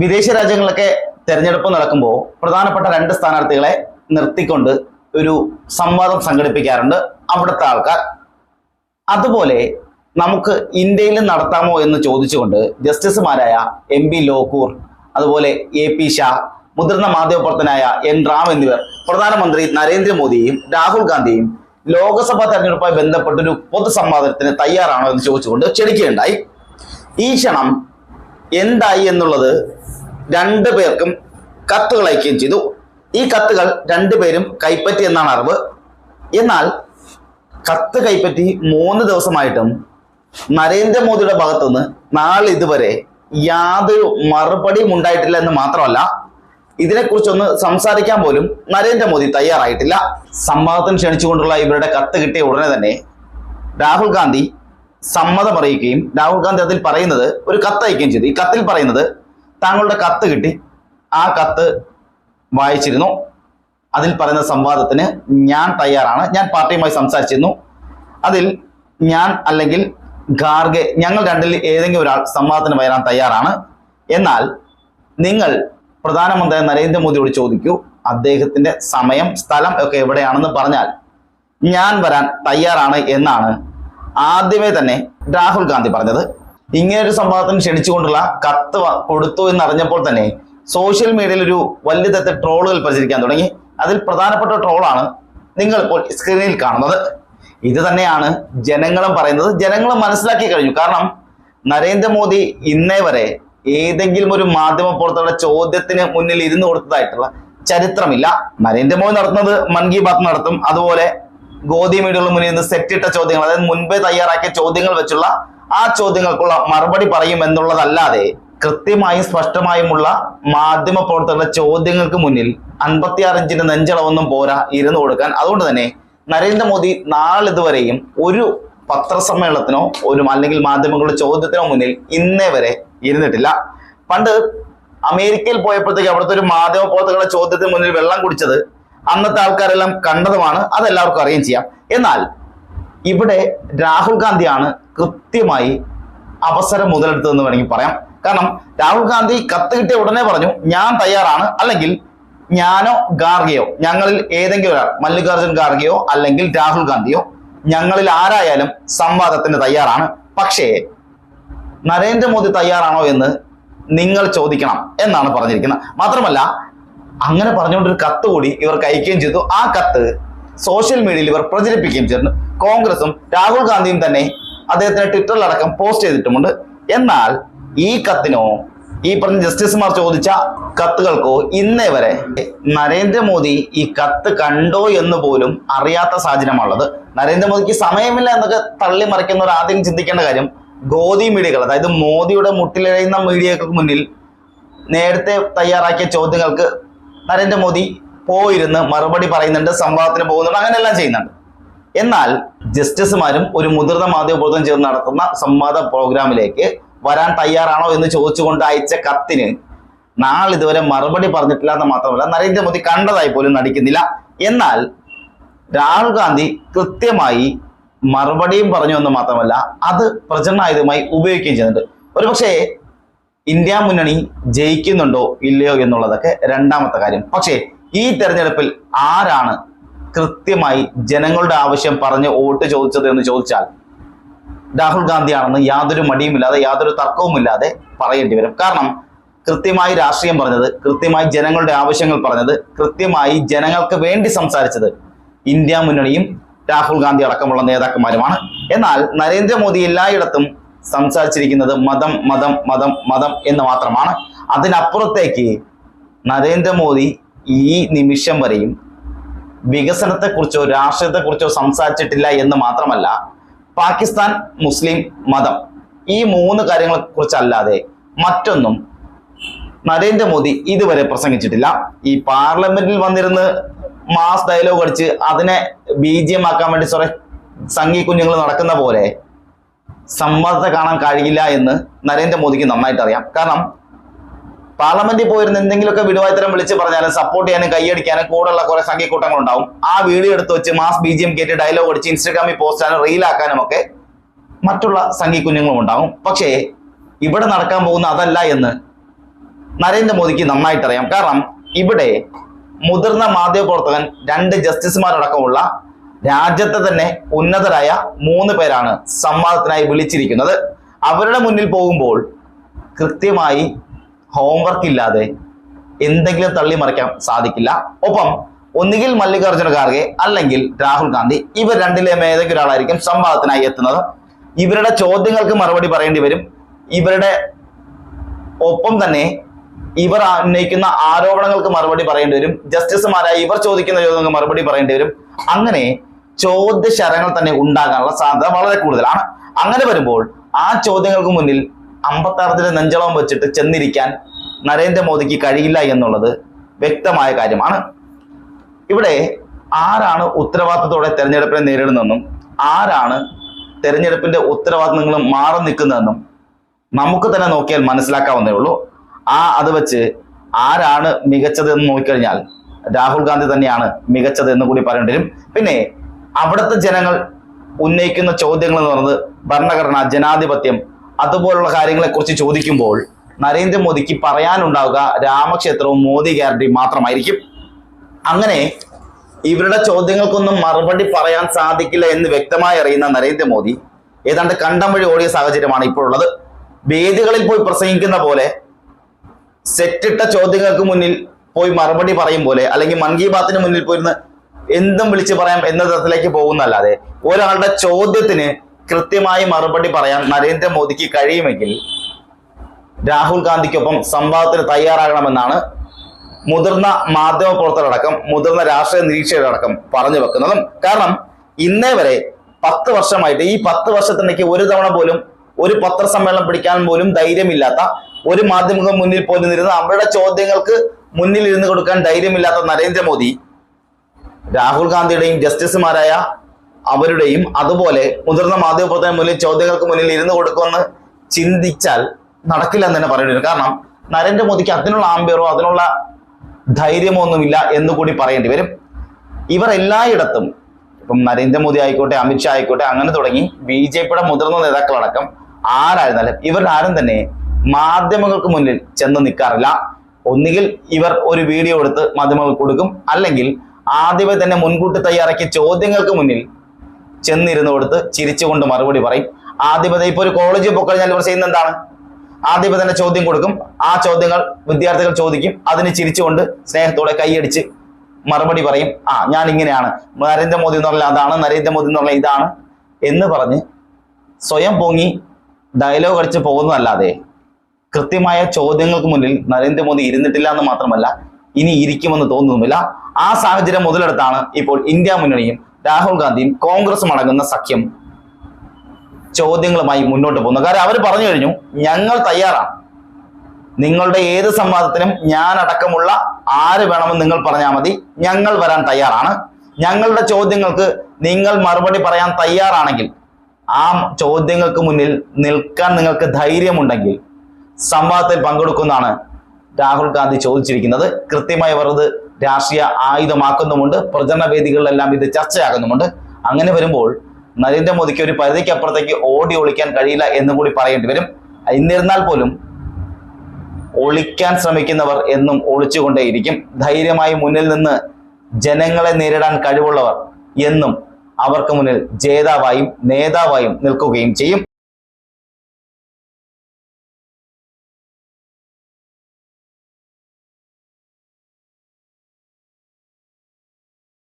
വിദേശ രാജ്യങ്ങളിലൊക്കെ തെരഞ്ഞെടുപ്പ് നടക്കുമ്പോൾ പ്രധാനപ്പെട്ട രണ്ട് സ്ഥാനാർത്ഥികളെ നിർത്തിക്കൊണ്ട് ഒരു സംവാദം സംഘടിപ്പിക്കാറുണ്ട് അവിടുത്തെ ആൾക്കാർ. അതുപോലെ നമുക്ക് ഇന്ത്യയിൽ നടത്താമോ എന്ന് ചോദിച്ചുകൊണ്ട് ജസ്റ്റിസുമാരായ എം പി ലോക്കൂർ അതുപോലെ എ പി ഷാ മുതിർന്ന മാധ്യമപ്രവർത്തനായ എൻ റാം എന്നിവർ പ്രധാനമന്ത്രി നരേന്ദ്രമോദിയെയും രാഹുൽ ഗാന്ധിയും ലോക്സഭാ തെരഞ്ഞെടുപ്പുമായി ബന്ധപ്പെട്ടൊരു പൊതുസംവാദത്തിന് തയ്യാറാണോ എന്ന് ചോദിച്ചുകൊണ്ട് ക്ഷണിക്കുകയുണ്ടായി. ഈ ക്ഷണം എന്തായി എന്നുള്ളത് രണ്ടു പേർക്കും കത്തുകൾ അയക്കുകയും ചെയ്തു. ഈ കത്തുകൾ രണ്ടുപേരും കൈപ്പറ്റി എന്നാണ് അറിവ്. എന്നാൽ കത്ത് കൈപ്പറ്റി മൂന്ന് ദിവസമായിട്ടും നരേന്ദ്രമോദിയുടെ ഭാഗത്തുനിന്ന് നാളെ ഇതുവരെ യാതൊരു മറുപടിയും ഉണ്ടായിട്ടില്ല എന്ന് മാത്രമല്ല ഇതിനെക്കുറിച്ചൊന്ന് സംസാരിക്കാൻ പോലും നരേന്ദ്രമോദി തയ്യാറായിട്ടില്ല. സംവാദത്തിന് ക്ഷണിച്ചുകൊണ്ടുള്ള ഇവരുടെ കത്ത് കിട്ടിയ ഉടനെ തന്നെ രാഹുൽ ഗാന്ധി സമ്മതം അറിയിക്കുകയും രാഹുൽ ഗാന്ധി അതിൽ പറയുന്നത് ഒരു കത്ത് അയക്കുകയും ചെയ്തു. ഈ കത്തിൽ പറയുന്നത് താങ്കളുടെ കത്ത് കിട്ടി. ആ കത്ത് വായിച്ചിരുന്നു. അതിൽ പറയുന്ന സംവാദത്തിന് ഞാൻ തയ്യാറാണ്. ഞാൻ പാർട്ടിയുമായി സംസാരിച്ചിരുന്നു. അതിൽ ഞാൻ അല്ലെങ്കിൽ ഗാർഗെ ഞങ്ങൾ രണ്ടിൽ ഏതെങ്കിലും ഒരാൾ സംവാദത്തിന് വരാൻ തയ്യാറാണ്. എന്നാൽ നിങ്ങൾ പ്രധാനമന്ത്രി നരേന്ദ്രമോദിയോട് ചോദിക്കൂ അദ്ദേഹത്തിന്റെ സമയം സ്ഥലം ഒക്കെ എവിടെയാണെന്ന് പറഞ്ഞാൽ ഞാൻ വരാൻ തയ്യാറാണ് എന്നാണ് ആദ്യമേ തന്നെ രാഹുൽ ഗാന്ധി പറഞ്ഞത്. ഇങ്ങനെ ഒരു സംഭവത്തിന് ക്ഷണിച്ചുകൊണ്ടുള്ള കത്ത് കൊടുത്തു എന്നറിഞ്ഞപ്പോൾ തന്നെ സോഷ്യൽ മീഡിയയിൽ ഒരു വലിയ തരത്തിൽ ട്രോളുകൾ പ്രചരിക്കാൻ തുടങ്ങി. അതിൽ പ്രധാനപ്പെട്ട ട്രോളാണ് നിങ്ങൾ ഇപ്പോൾ സ്ക്രീനിൽ കാണുന്നത്. ഇത് തന്നെയാണ് ജനങ്ങളും പറയുന്നത്. ജനങ്ങളും മനസ്സിലാക്കി കഴിഞ്ഞു. കാരണം നരേന്ദ്രമോദി ഇന്നേ വരെ ഏതെങ്കിലും ഒരു മാധ്യമ പുറത്തുള്ള ചോദ്യത്തിന് മുന്നിൽ ഇരുന്ന് കൊടുത്തതായിട്ടുള്ള ചരിത്രമില്ല. നരേന്ദ്രമോദി നടത്തുന്നത് മൻ കി ബാത്ത് നടത്തും. അതുപോലെ ഗോദി മീഡിയകളുടെ മുന്നിൽ നിന്ന് സെറ്റിട്ട ചോദ്യങ്ങൾ അതായത് മുൻപേ തയ്യാറാക്കിയ ചോദ്യങ്ങൾ വെച്ചുള്ള ആ ചോദ്യങ്ങൾക്കുള്ള മറുപടി പറയും എന്നുള്ളതല്ലാതെ കൃത്യമായും സ്പഷ്ടമായുമുള്ള മാധ്യമ പ്രവർത്തകരുടെ ചോദ്യങ്ങൾക്ക് മുന്നിൽ അൻപത്തിയാറ് ഇഞ്ചിന്റെ നെഞ്ചളവൊന്നും പോരാ ഇരുന്ന് കൊടുക്കാൻ. അതുകൊണ്ട് തന്നെ നരേന്ദ്രമോദി നാളിതുവരെയും ഒരു പത്രസമ്മേളനത്തിനോ ഒരു അല്ലെങ്കിൽ മാധ്യമങ്ങളുടെ ചോദ്യത്തിനോ മുന്നിൽ ഇന്നേ വരെ ഇരുന്നിട്ടില്ല. പണ്ട് അമേരിക്കയിൽ പോയപ്പോഴത്തേക്ക് അവിടുത്തെ ഒരു മാധ്യമ പ്രവർത്തകരുടെ ചോദ്യത്തിന് മുന്നിൽ വെള്ളം കുടിച്ചത് അന്നത്തെ ആൾക്കാരെല്ലാം കണ്ടതുമാണ്. അതെല്ലാവർക്കും അറിയുകയും ചെയ്യാം. എന്നാൽ ഇവിടെ രാഹുൽ ഗാന്ധിയാണ് കൃത്യമായി അവസരം മുതലെടുത്തതെന്ന് വേണമെങ്കിൽ പറയാം. കാരണം രാഹുൽ ഗാന്ധി കത്ത് കിട്ടിയ ഉടനെ പറഞ്ഞു ഞാൻ തയ്യാറാണ്. അല്ലെങ്കിൽ ഞാനോ ഗാർഗിയോ? ഞങ്ങളിൽ ഏതെങ്കിലും ഒരാൾ മല്ലികാർജുൻ ഖാർഗെയോ അല്ലെങ്കിൽ രാഹുൽ ഗാന്ധിയോ? ഞങ്ങളിൽ ആരായാലും സംവാദത്തിന് തയ്യാറാണ്. പക്ഷേ നരേന്ദ്രമോദി തയ്യാറാണോ എന്ന് നിങ്ങൾ ചോദിക്കണം എന്നാണ് പറഞ്ഞിരിക്കുന്നത്. മാത്രമല്ല അങ്ങനെ പറഞ്ഞുകൊണ്ടൊരു കത്ത് കൂടി ഇവർക്ക് അയക്കുകയും ചെയ്തു. ആ കത്ത് സോഷ്യൽ മീഡിയയിൽ ഇവർ പ്രചരിപ്പിക്കുകയും ചെയ്തിട്ടുണ്ട് കോൺഗ്രസും രാഹുൽ ഗാന്ധിയും തന്നെ അദ്ദേഹത്തിന് ട്വിറ്ററിലടക്കം പോസ്റ്റ് ചെയ്തിട്ടുമുണ്ട്. എന്നാൽ ഈ കത്തിനോ ഈ പറഞ്ഞ ജസ്റ്റിസുമാർ ചോദിച്ച കത്തുകൾക്കോ ഇന്നേ വരെ നരേന്ദ്രമോദി ഈ കത്ത് കണ്ടോ എന്ന് പോലും അറിയാത്ത സാഹചര്യമാണുള്ളത്. നരേന്ദ്രമോദിക്ക് സമയമില്ല എന്നൊക്കെ തള്ളി മറിക്കുന്നവർ ആദ്യം ചിന്തിക്കേണ്ട കാര്യം ഗോദി മീഡിയകൾ അതായത് മോദിയുടെ മുട്ടിലിഴയുന്ന മീഡിയകൾക്ക് മുന്നിൽ നേരത്തെ തയ്യാറാക്കിയ ചോദ്യങ്ങൾക്ക് നരേന്ദ്രമോദി പോയിരുന്ന് മറുപടി പറയുന്നുണ്ട് സംവാദത്തിന് പോകുന്നുണ്ട് അങ്ങനെയെല്ലാം ചെയ്യുന്നുണ്ട്. എന്നാൽ ജസ്റ്റിസുമാരും ഒരു മുതിർന്ന മാധ്യമപ്രവർത്തനം ചേർന്ന് നടത്തുന്ന സംവാദ പ്രോഗ്രാമിലേക്ക് വരാൻ തയ്യാറാണോ എന്ന് ചോദിച്ചുകൊണ്ട് അയച്ച കത്തിന് നാളെ ഇതുവരെ മറുപടി പറഞ്ഞിട്ടില്ല എന്ന് മാത്രമല്ല നരേന്ദ്രമോദി കണ്ടതായി പോലും നടിക്കുന്നില്ല. എന്നാൽ രാഹുൽ ഗാന്ധി കൃത്യമായി മറുപടിയും പറഞ്ഞു എന്ന് മാത്രമല്ല അത് പ്രചരണായുധമായി ഉപയോഗിക്കുകയും ചെയ്യുന്നുണ്ട്. ഒരുപക്ഷേ ഇന്ത്യ മുന്നണി ജയിക്കുന്നുണ്ടോ ഇല്ലയോ എന്നുള്ളതൊക്കെ രണ്ടാമത്തെ കാര്യം. പക്ഷേ ഈ തെരഞ്ഞെടുപ്പിൽ ആരാണ് കൃത്യമായി ജനങ്ങളുടെ ആവശ്യം പറഞ്ഞ് വോട്ട് ചോദിച്ചത് എന്ന് ചോദിച്ചാൽ രാഹുൽ ഗാന്ധിയാണെന്ന് യാതൊരു മടിയുമില്ലാതെ യാതൊരു തർക്കവുമില്ലാതെ പറയേണ്ടി വരും. കാരണം കൃത്യമായി രാഷ്ട്രീയം പറഞ്ഞത് കൃത്യമായി ജനങ്ങളുടെ ആവശ്യങ്ങൾ പറഞ്ഞത് കൃത്യമായി ജനങ്ങൾക്ക് വേണ്ടി സംസാരിച്ചത് ഇന്ത്യ മുന്നണിയും രാഹുൽ ഗാന്ധി അടക്കമുള്ള നേതാക്കന്മാരുമാണ്. എന്നാൽ നരേന്ദ്രമോദി എല്ലായിടത്തും സംസാരിച്ചിരിക്കുന്നത് മതം മതം മതം മതം എന്ന് മാത്രമാണ്. അതിനപ്പുറത്തേക്ക് നരേന്ദ്രമോദി ഈ നിമിഷം വരെയും വികസനത്തെക്കുറിച്ചോ രാഷ്ട്രീയത്തെക്കുറിച്ചോ സംസാരിച്ചിട്ടില്ല എന്ന് മാത്രമല്ല പാകിസ്ഥാൻ മുസ്ലിം മതം. ഈ മൂന്ന് കാര്യങ്ങളെ കുറിച്ചല്ലാതെ മറ്റൊന്നും നരേന്ദ്രമോദി ഇതുവരെ പ്രസംഗിച്ചിട്ടില്ല. ഈ പാർലമെന്റിൽ വന്നിരുന്ന് മാസ് ഡയലോഗ് അടിച്ച് അതിനെ ബീജിയമാക്കാൻ വേണ്ടി സോറി സംഘി കുഞ്ഞുങ്ങൾ നടക്കുന്ന പോലെ സമ്മതത്തെ കാണാൻ കഴിയില്ല എന്ന് നരേന്ദ്രമോദിക്ക് നന്നായിട്ട് അറിയാം കാരണം പാർലമെന്റിൽ പോയിരുന്ന എന്തെങ്കിലുമൊക്കെ വിടുവായത്തരം വിളിച്ച് പറഞ്ഞാലും സപ്പോർട്ട് ചെയ്യാനും കൈയടിക്കാനും കൂടെയുള്ള കുറെ സംഘിക്കൂട്ടങ്ങൾ ഉണ്ടാവും ആ വീഡിയോ എടുത്ത് വെച്ച് മാസ് ബി ജി എം കയറ്റി ഡയലോഗ് അടിച്ച് ഇൻസ്റ്റാഗ്രാമിൽ പോസ്റ്റ് ചെയ്യാനും റീലാക്കാനും ഒക്കെ മറ്റുള്ള സംഘി കുഞ്ഞുങ്ങളും ഉണ്ടാവും. പക്ഷേ ഇവിടെ നടക്കാൻ പോകുന്ന അതല്ല എന്ന് നരേന്ദ്രമോദിക്ക് നന്നായിട്ടറിയാം. കാരണം ഇവിടെ മുതിർന്ന മാധ്യമപ്രവർത്തകൻ രണ്ട് ജസ്റ്റിസുമാരടക്കമുള്ള രാജ്യത്തെ തന്നെ ഉന്നതരായ മൂന്ന് പേരാണ് സംവാദത്തിനായി വിളിച്ചിരിക്കുന്നത്. അവരുടെ മുന്നിൽ പോകുമ്പോൾ കൃത്യമായി ഹോംവർക്ക് ഇല്ലാതെ എന്തെങ്കിലും തള്ളി മറിക്കാൻ സാധിക്കില്ല. ഒപ്പം ഒന്നുകിൽ മല്ലികാർജുന ഖാർഗെ അല്ലെങ്കിൽ രാഹുൽ ഗാന്ധി ഇവർ രണ്ടിലെ ഏതെങ്കിലും ഒരാളായിരിക്കും സംവാദത്തിനായി എത്തുന്നത്. ഇവരുടെ ചോദ്യങ്ങൾക്ക് മറുപടി പറയേണ്ടി വരും. ഇവരുടെ ഒപ്പം തന്നെ ഇവർ ഉന്നയിക്കുന്ന ആരോപണങ്ങൾക്ക് മറുപടി പറയേണ്ടി വരും. ജസ്റ്റിസുമാരായ ഇവർ ചോദിക്കുന്ന ചോദ്യങ്ങൾക്ക് മറുപടി പറയേണ്ടി വരും. അങ്ങനെ ചോദ്യശരങ്ങൾ തന്നെ ഉണ്ടാകാനുള്ള സാധ്യത വളരെ കൂടുതലാണ്. അങ്ങനെ വരുമ്പോൾ ആ ചോദ്യങ്ങൾക്ക് മുന്നിൽ അമ്പത്താറത്തിലെ നെഞ്ചളം വെച്ചിട്ട് ചെന്നിരിക്കാൻ നരേന്ദ്രമോദിക്ക് കഴിയില്ല എന്നുള്ളത് വ്യക്തമായ കാര്യമാണ്. ഇവിടെ ആരാണ് ഉത്തരവാദിത്തത്തോടെ തെരഞ്ഞെടുപ്പിനെ നേരിടുന്നതെന്നും ആരാണ് തെരഞ്ഞെടുപ്പിന്റെ ഉത്തരവാദിത്തങ്ങളും മാറി നിൽക്കുന്നതെന്നും നമുക്ക് തന്നെ നോക്കിയാൽ മനസ്സിലാക്കാവുന്നേ ഉള്ളൂ. ആ അത് വെച്ച് ആരാണ് മികച്ചത് എന്ന് നോക്കിക്കഴിഞ്ഞാൽ രാഹുൽ ഗാന്ധി തന്നെയാണ് മികച്ചത് എന്ന് കൂടി പറയേണ്ടി വരും. പിന്നെ അവിടുത്തെ ജനങ്ങൾ ഉന്നയിക്കുന്ന ചോദ്യങ്ങൾ എന്ന് പറയുന്നത് ഭരണഘടന ജനാധിപത്യം അതുപോലുള്ള കാര്യങ്ങളെ കുറിച്ച് ചോദിക്കുമ്പോൾ നരേന്ദ്രമോദിക്ക് പറയാനുണ്ടാവുക രാമക്ഷേത്രവും മോദി ഗ്യാരണ്ടി മാത്രമായിരിക്കും. അങ്ങനെ ഇവരുടെ ചോദ്യങ്ങൾക്കൊന്നും മറുപടി പറയാൻ സാധിക്കില്ല എന്ന് വ്യക്തമായി അറിയുന്ന നരേന്ദ്രമോദി ഏതാണ്ട് കണ്ടം വഴി ഓടിയ സാഹചര്യമാണ് ഇപ്പോഴുള്ളത്. വേദികളിൽ പോയി പ്രസംഗിക്കുന്ന പോലെ സെറ്റിട്ട ചോദ്യങ്ങൾക്ക് മുന്നിൽ പോയി മറുപടി പറയും പോലെ അല്ലെങ്കിൽ മൻ കി ബാത്തിന് മുന്നിൽ പോയിരുന്ന് എന്തും വിളിച്ചു പറയാം എന്ന തരത്തിലേക്ക് പോകുന്നല്ലാതെ ഒരാളുടെ ചോദ്യത്തിന് കൃത്യമായി മറുപടി പറയാൻ നരേന്ദ്രമോദിക്ക് കഴിയുമെങ്കിൽ രാഹുൽ ഗാന്ധിക്കൊപ്പം സംവാദത്തിന് തയ്യാറാകണമെന്നാണ് മുതിർന്ന മാധ്യമ പ്രവർത്തകരടക്കം മുതിർന്ന രാഷ്ട്രീയ നിരീക്ഷകരടക്കം പറഞ്ഞു വെക്കുന്നതും. കാരണം ഇന്നേ വരെ പത്ത് വർഷമായിട്ട് ഈ പത്ത് വർഷത്തിനിടയ്ക്ക് ഒരു തവണ പോലും ഒരു പത്രസമ്മേളനം പിടിക്കാൻ പോലും ധൈര്യമില്ലാത്ത ഒരു മാധ്യമങ്ങൾ മുന്നിൽ പോലും ഇരുന്ന് അവരുടെ ചോദ്യങ്ങൾക്ക് മുന്നിൽ ഇരുന്ന് കൊടുക്കാൻ ധൈര്യമില്ലാത്ത നരേന്ദ്രമോദി രാഹുൽ ഗാന്ധിയുടെയും ജസ്റ്റിസുമാരായ അവരുടെയും അതുപോലെ മുതിർന്ന മാധ്യമപ്രവർത്തകർ മുന്നിൽ ചോദ്യങ്ങൾക്ക് മുന്നിൽ ഇരുന്ന് കൊടുക്കുമെന്ന് ചിന്തിച്ചാൽ നടക്കില്ല എന്ന് തന്നെ പറയേണ്ടി വരും. കാരണം നരേന്ദ്രമോദിക്ക് അതിനുള്ള ആംബിയറോ അതിനുള്ള ധൈര്യമോ ഒന്നുമില്ല എന്ന് കൂടി പറയേണ്ടി വരും. ഇവർ എല്ലായിടത്തും ഇപ്പം നരേന്ദ്രമോദി ആയിക്കോട്ടെ അമിത്ഷാ ആയിക്കോട്ടെ അങ്ങനെ തുടങ്ങി ബി ജെ പിയുടെ മുതിർന്ന നേതാക്കളടക്കം ആരായിരുന്നാലും ഇവർ ആരും തന്നെ മാധ്യമങ്ങൾക്ക് മുന്നിൽ ചെന്ന് നിൽക്കാറില്ല. ഒന്നുകിൽ ഇവർ ഒരു വീഡിയോ എടുത്ത് മാധ്യമങ്ങൾക്ക് കൊടുക്കും അല്ലെങ്കിൽ ആദ്യമേ തന്നെ മുൻകൂട്ടി തയ്യാറാക്കിയ ചോദ്യങ്ങൾക്ക് മുന്നിൽ ചെന്നിരുന്ന് കൊടുത്ത് ചിരിച്ചുകൊണ്ട് മറുപടി പറയും. ആദ്യമേ ഇപ്പൊ ഒരു കോളേജിൽ പോയിക്കഴിഞ്ഞാൽ ഇവർ ചെയ്യുന്ന എന്താണ്? ആദ്യമേ ചോദ്യം കൊടുക്കും. ആ ചോദ്യങ്ങൾ വിദ്യാർത്ഥികൾ ചോദിക്കും. അതിന് ചിരിച്ചുകൊണ്ട് സ്നേഹത്തോടെ കൈയടിച്ച് മറുപടി പറയും. ആ ഞാൻ ഇങ്ങനെയാണ്. നരേന്ദ്രമോദി എന്ന് പറഞ്ഞാൽ അതാണ് നരേന്ദ്രമോദി എന്ന് പറഞ്ഞാൽ ഇതാണ് എന്ന് പറഞ്ഞ് സ്വയം പൊങ്ങി ഡയലോഗ് അടിച്ച് പോകുന്നതല്ലാതെ കൃത്യമായ ചോദ്യങ്ങൾക്ക് മുന്നിൽ നരേന്ദ്രമോദി ഇരുന്നിട്ടില്ല എന്ന് മാത്രമല്ല ഇനി ഇരിക്കുമെന്ന് തോന്നുന്നുമില്ല. ആ സാഹചര്യം മുതലെടുത്താണ് ഇപ്പോൾ ഇന്ത്യ മുന്നണിയും രാഹുൽ ഗാന്ധിയും കോൺഗ്രസും അടങ്ങുന്ന സഖ്യം ചോദ്യങ്ങളുമായി മുന്നോട്ട് പോകുന്നു. കാരണം അവർ പറഞ്ഞു കഴിഞ്ഞു ഞങ്ങൾ തയ്യാറാണ്. നിങ്ങളുടെ ഏത് സംവാദത്തിനും ഞാൻ അടക്കമുള്ള ആര് വേണമെന്ന് നിങ്ങൾ പറഞ്ഞാൽ മതി ഞങ്ങൾ വരാൻ തയ്യാറാണ്. ഞങ്ങളുടെ ചോദ്യങ്ങൾക്ക് നിങ്ങൾ മറുപടി പറയാൻ തയ്യാറാണെങ്കിൽ ആ ചോദ്യങ്ങൾക്ക് മുന്നിൽ നിൽക്കാൻ നിങ്ങൾക്ക് ധൈര്യമുണ്ടെങ്കിൽ സംവാദത്തിൽ പങ്കെടുക്കുന്നതാണ് രാഹുൽ ഗാന്ധി ചോദിച്ചിരിക്കുന്നത്. കൃത്യമായി അവർ രാഷ്ട്രീയ ആയുധമാക്കുന്നുമുണ്ട്. പ്രചരണ വേദികളിലെല്ലാം ഇത് ചർച്ചയാകുന്നുമുണ്ട്. അങ്ങനെ വരുമ്പോൾ നരേന്ദ്രമോദിക്ക് ഒരു പരിധിക്കപ്പുറത്തേക്ക് ഓടി ഒളിക്കാൻ കഴിയില്ല എന്നും കൂടി പറയേണ്ടി വരും. എന്നിരുന്നാൽ പോലും ഒളിക്കാൻ ശ്രമിക്കുന്നവർ എന്നും ഒളിച്ചുകൊണ്ടേയിരിക്കും. ധൈര്യമായി മുന്നിൽ നിന്ന് ജനങ്ങളെ നേരിടാൻ കഴിവുള്ളവർ എന്നും അവർക്ക് മുന്നിൽ ജേതാവായും നേതാവായും നിൽക്കുകയും ചെയ്യും.